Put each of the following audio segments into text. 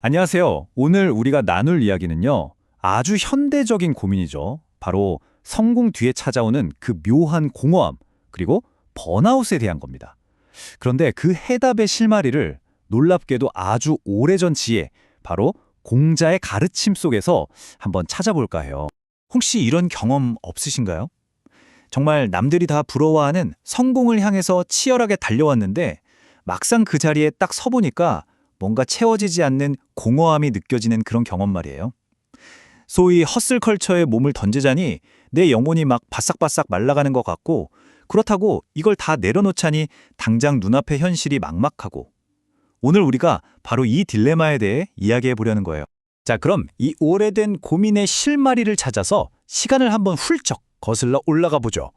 안녕하세요. 오늘 우리가 나눌 이야기는요. 아주 현대적인 고민이죠. 바로 성공 뒤에 찾아오는 그 묘한 공허함, 그리고 번아웃에 대한 겁니다. 그런데 그 해답의 실마리를 놀랍게도 아주 오래전 지혜, 바로 공자의 가르침 속에서 한번 찾아볼까 해요. 혹시 이런 경험 없으신가요? 정말 남들이 다 부러워하는 성공을 향해서 치열하게 달려왔는데 막상 그 자리에 딱 서보니까 뭔가 채워지지 않는 공허함이 느껴지는 그런 경험 말이에요. 소위 허슬 컬처에 몸을 던지자니 내 영혼이 막 바싹바싹 말라가는 것 같고 그렇다고 이걸 다 내려놓자니 당장 눈앞의 현실이 막막하고 오늘 우리가 바로 이 딜레마에 대해 이야기해 보려는 거예요. 자, 그럼 이 오래된 고민의 실마리를 찾아서 시간을 한번 훌쩍 거슬러 올라가 보죠.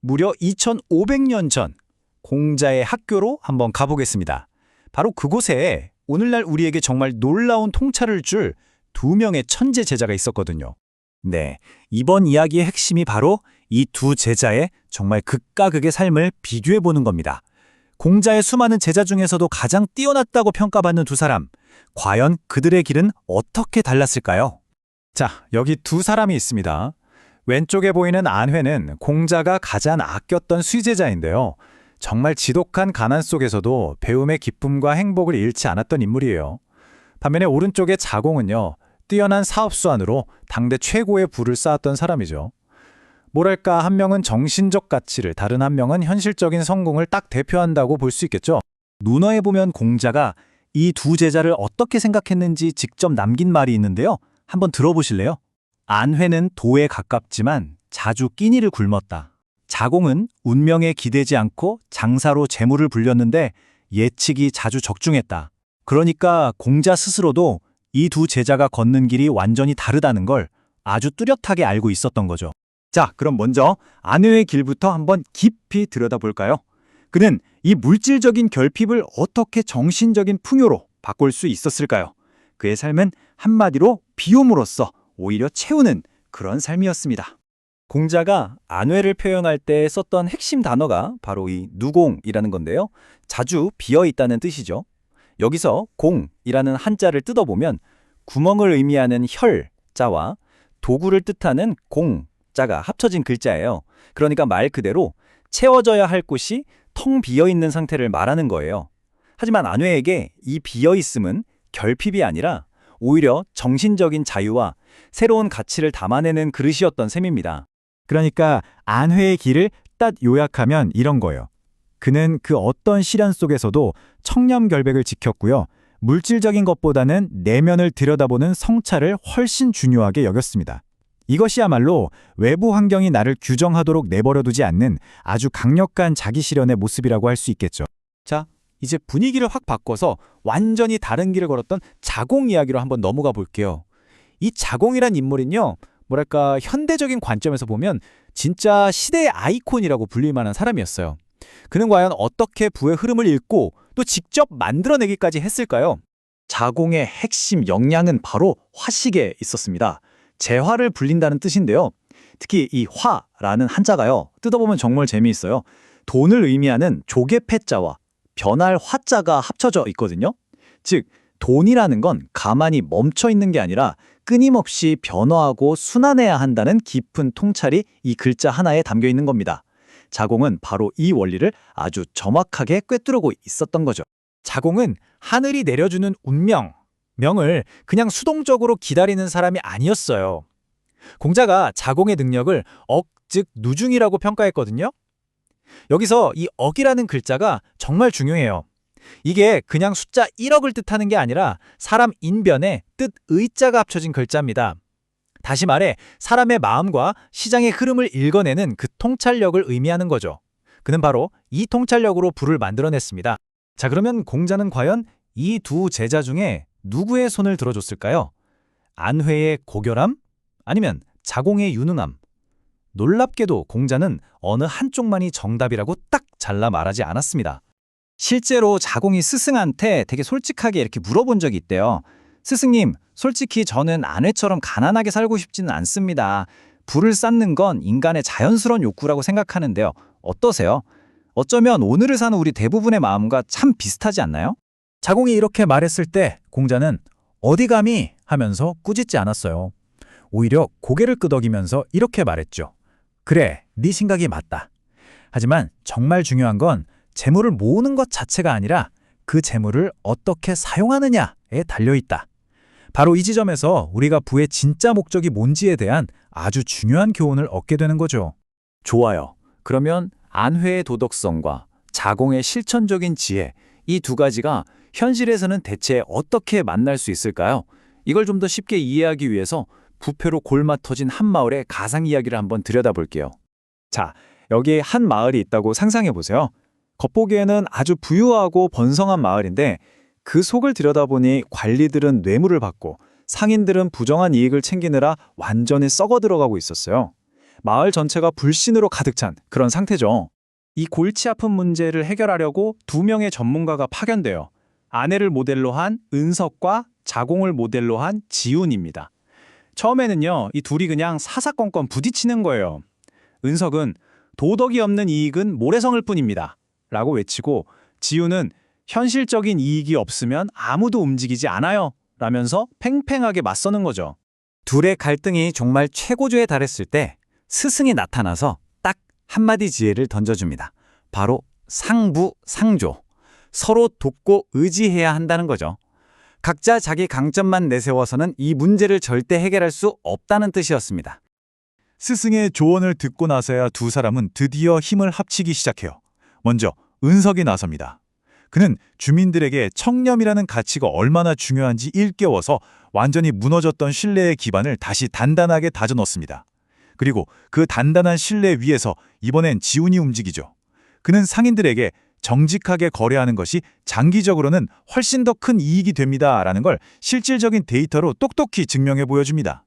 무려 2500년 전 공자의 학교로 한번 가보겠습니다. 바로 그곳에 오늘날 우리에게 정말 놀라운 통찰을 줄 두 명의 천재 제자가 있었거든요. 네, 이번 이야기의 핵심이 바로 이 두 제자의 정말 극과 극의 삶을 비교해 보는 겁니다. 공자의 수많은 제자 중에서도 가장 뛰어났다고 평가받는 두 사람, 과연 그들의 길은 어떻게 달랐을까요? 자, 여기 두 사람이 있습니다. 왼쪽에 보이는 안회는 공자가 가장 아꼈던 수제자인데요. 정말 지독한 가난 속에서도 배움의 기쁨과 행복을 잃지 않았던 인물이에요. 반면에 오른쪽의 자공은요, 뛰어난 사업수완으로 당대 최고의 부를 쌓았던 사람이죠. 뭐랄까, 한 명은 정신적 가치를, 다른 한 명은 현실적인 성공을 딱 대표한다고 볼 수 있겠죠. 문어에 보면 공자가 이 두 제자를 어떻게 생각했는지 직접 남긴 말이 있는데요. 한번 들어보실래요? 안회는 도에 가깝지만 자주 끼니를 굶었다. 자공은 운명에 기대지 않고 장사로 재물을 불렸는데 예측이 자주 적중했다. 그러니까 공자 스스로도 이 두 제자가 걷는 길이 완전히 다르다는 걸 아주 뚜렷하게 알고 있었던 거죠. 자, 그럼 먼저 안회의 길부터 한번 깊이 들여다볼까요? 그는 이 물질적인 결핍을 어떻게 정신적인 풍요로 바꿀 수 있었을까요? 그의 삶은 한마디로 비움으로써 오히려 채우는 그런 삶이었습니다. 공자가 안회를 표현할 때 썼던 핵심 단어가 바로 이 누공이라는 건데요. 자주 비어 있다는 뜻이죠. 여기서 공이라는 한자를 뜯어보면 구멍을 의미하는 혈자와 도구를 뜻하는 공자가 합쳐진 글자예요. 그러니까 말 그대로 채워져야 할 곳이 텅 비어 있는 상태를 말하는 거예요. 하지만 안회에게 이 비어 있음은 결핍이 아니라 오히려 정신적인 자유와 새로운 가치를 담아내는 그릇이었던 셈입니다. 그러니까 안회의 길을 딱 요약하면 이런 거예요. 그는 그 어떤 시련 속에서도 청렴결백을 지켰고요. 물질적인 것보다는 내면을 들여다보는 성찰을 훨씬 중요하게 여겼습니다. 이것이야말로 외부 환경이 나를 규정하도록 내버려두지 않는 아주 강력한 자기 실현의 모습이라고 할 수 있겠죠. 자, 이제 분위기를 확 바꿔서 완전히 다른 길을 걸었던 자공 이야기로 한번 넘어가 볼게요. 이 자공이란 인물은요, 뭐랄까 현대적인 관점에서 보면 진짜 시대의 아이콘이라고 불릴 만한 사람이었어요. 그는 과연 어떻게 부의 흐름을 읽고 또 직접 만들어내기까지 했을까요? 자공의 핵심 역량은 바로 화식에 있었습니다. 재화를 불린다는 뜻인데요. 특히 이 화라는 한자가요. 뜯어보면 정말 재미있어요. 돈을 의미하는 조개 패자와 변할 화자가 합쳐져 있거든요. 즉 돈이라는 건 가만히 멈춰 있는 게 아니라 끊임없이 변화하고 순환해야 한다는 깊은 통찰이 이 글자 하나에 담겨 있는 겁니다. 자공은 바로 이 원리를 아주 정확하게 꿰뚫고 있었던 거죠. 자공은 하늘이 내려주는 운명, 명을 그냥 수동적으로 기다리는 사람이 아니었어요. 공자가 자공의 능력을 억, 즉 누중이라고 평가했거든요. 여기서 이 억이라는 글자가 정말 중요해요. 이게 그냥 숫자 1억을 뜻하는 게 아니라 사람 인변에 뜻 의자가 합쳐진 글자입니다. 다시 말해 사람의 마음과 시장의 흐름을 읽어내는 그 통찰력을 의미하는 거죠. 그는 바로 이 통찰력으로 불을 만들어냈습니다. 자 그러면 공자는 과연 이 두 제자 중에 누구의 손을 들어줬을까요? 안회의 고결함? 아니면 자공의 유능함? 놀랍게도 공자는 어느 한쪽만이 정답이라고 딱 잘라 말하지 않았습니다. 실제로 자공이 스승한테 되게 솔직하게 이렇게 물어본 적이 있대요. 스승님, 솔직히 저는 아내처럼 가난하게 살고 싶지는 않습니다. 불을 쌓는 건 인간의 자연스러운 욕구라고 생각하는데요. 어떠세요? 어쩌면 오늘을 사는 우리 대부분의 마음과 참 비슷하지 않나요? 자공이 이렇게 말했을 때 공자는 어디 감히 하면서 꾸짖지 않았어요. 오히려 고개를 끄덕이면서 이렇게 말했죠. 그래, 네 생각이 맞다. 하지만 정말 중요한 건 재물을 모으는 것 자체가 아니라 그 재물을 어떻게 사용하느냐에 달려 있다. 바로 이 지점에서 우리가 부의 진짜 목적이 뭔지에 대한 아주 중요한 교훈을 얻게 되는 거죠. 좋아요. 그러면 안회의 도덕성과 자공의 실천적인 지혜, 이 두 가지가 현실에서는 대체 어떻게 만날 수 있을까요? 이걸 좀 더 쉽게 이해하기 위해서 부패로 골마 터진 한 마을의 가상 이야기를 한번 들여다볼게요. 자, 여기에 한 마을이 있다고 상상해 보세요. 겉보기에는 아주 부유하고 번성한 마을인데 그 속을 들여다보니 관리들은 뇌물을 받고 상인들은 부정한 이익을 챙기느라 완전히 썩어 들어가고 있었어요. 마을 전체가 불신으로 가득 찬 그런 상태죠. 이 골치 아픈 문제를 해결하려고 두 명의 전문가가 파견돼요. 아내를 모델로 한 은석과 자공을 모델로 한 지훈입니다. 처음에는요, 이 둘이 그냥 사사건건 부딪히는 거예요. 은석은 도덕이 없는 이익은 모래성을 뿐입니다. 라고 외치고 지훈은 현실적인 이익이 없으면 아무도 움직이지 않아요. 라면서 팽팽하게 맞서는 거죠. 둘의 갈등이 정말 최고조에 달했을 때 스승이 나타나서 딱 한마디 지혜를 던져줍니다. 바로 상부, 상조. 서로 돕고 의지해야 한다는 거죠. 각자 자기 강점만 내세워서는 이 문제를 절대 해결할 수 없다는 뜻이었습니다. 스승의 조언을 듣고 나서야 두 사람은 드디어 힘을 합치기 시작해요. 먼저 은석이 나섭니다. 그는 주민들에게 청렴이라는 가치가 얼마나 중요한지 일깨워서 완전히 무너졌던 신뢰의 기반을 다시 단단하게 다져넣습니다. 그리고 그 단단한 신뢰 위에서 이번엔 지훈이 움직이죠. 그는 상인들에게 정직하게 거래하는 것이 장기적으로는 훨씬 더 큰 이익이 됩니다 라는 걸 실질적인 데이터로 똑똑히 증명해 보여줍니다.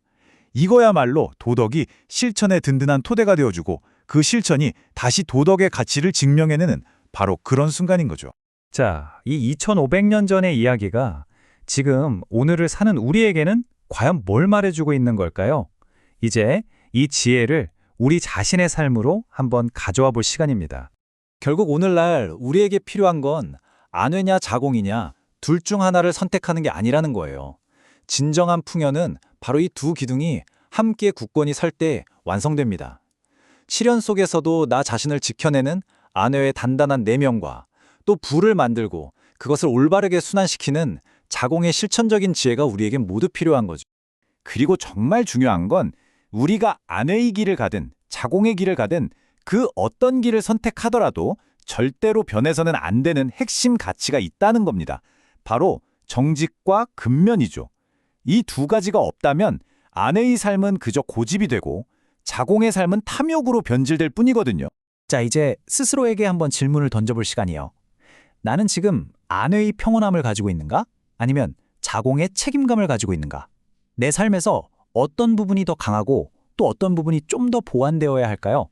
이거야말로 도덕이 실천의 든든한 토대가 되어주고 그 실천이 다시 도덕의 가치를 증명해내는 바로 그런 순간인 거죠. 자, 이 2500년 전의 이야기가 지금 오늘을 사는 우리에게는 과연 뭘 말해주고 있는 걸까요? 이제 이 지혜를 우리 자신의 삶으로 한번 가져와 볼 시간입니다. 결국 오늘날 우리에게 필요한 건 안회냐 자공이냐 둘 중 하나를 선택하는 게 아니라는 거예요. 진정한 풍요는 바로 이 두 기둥이 함께 굳건히 설때 완성됩니다. 시련 속에서도 나 자신을 지켜내는 아내의 단단한 내면과 또 부를 만들고 그것을 올바르게 순환시키는 자공의 실천적인 지혜가 우리에겐 모두 필요한 거죠. 그리고 정말 중요한 건 우리가 아내의 길을 가든 자공의 길을 가든 그 어떤 길을 선택하더라도 절대로 변해서는 안 되는 핵심 가치가 있다는 겁니다. 바로 정직과 근면이죠. 이 두 가지가 없다면 아내의 삶은 그저 고집이 되고 자공의 삶은 탐욕으로 변질될 뿐이거든요. 자, 이제 스스로에게 한번 질문을 던져볼 시간이에요. 나는 지금 아내의 평온함을 가지고 있는가? 아니면 자공의 책임감을 가지고 있는가? 내 삶에서 어떤 부분이 더 강하고 또 어떤 부분이 좀 더 보완되어야 할까요?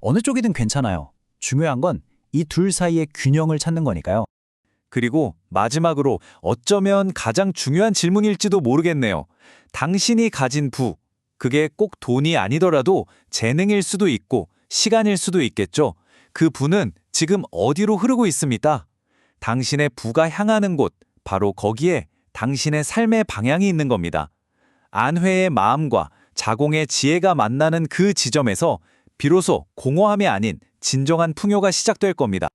어느 쪽이든 괜찮아요. 중요한 건 이 둘 사이의 균형을 찾는 거니까요. 그리고 마지막으로 어쩌면 가장 중요한 질문일지도 모르겠네요. 당신이 가진 부, 그게 꼭 돈이 아니더라도 재능일 수도 있고 시간일 수도 있겠죠. 그 부는 지금 어디로 흐르고 있습니까? 당신의 부가 향하는 곳, 바로 거기에 당신의 삶의 방향이 있는 겁니다. 안회의 마음과 자공의 지혜가 만나는 그 지점에서 비로소 공허함이 아닌 진정한 풍요가 시작될 겁니다.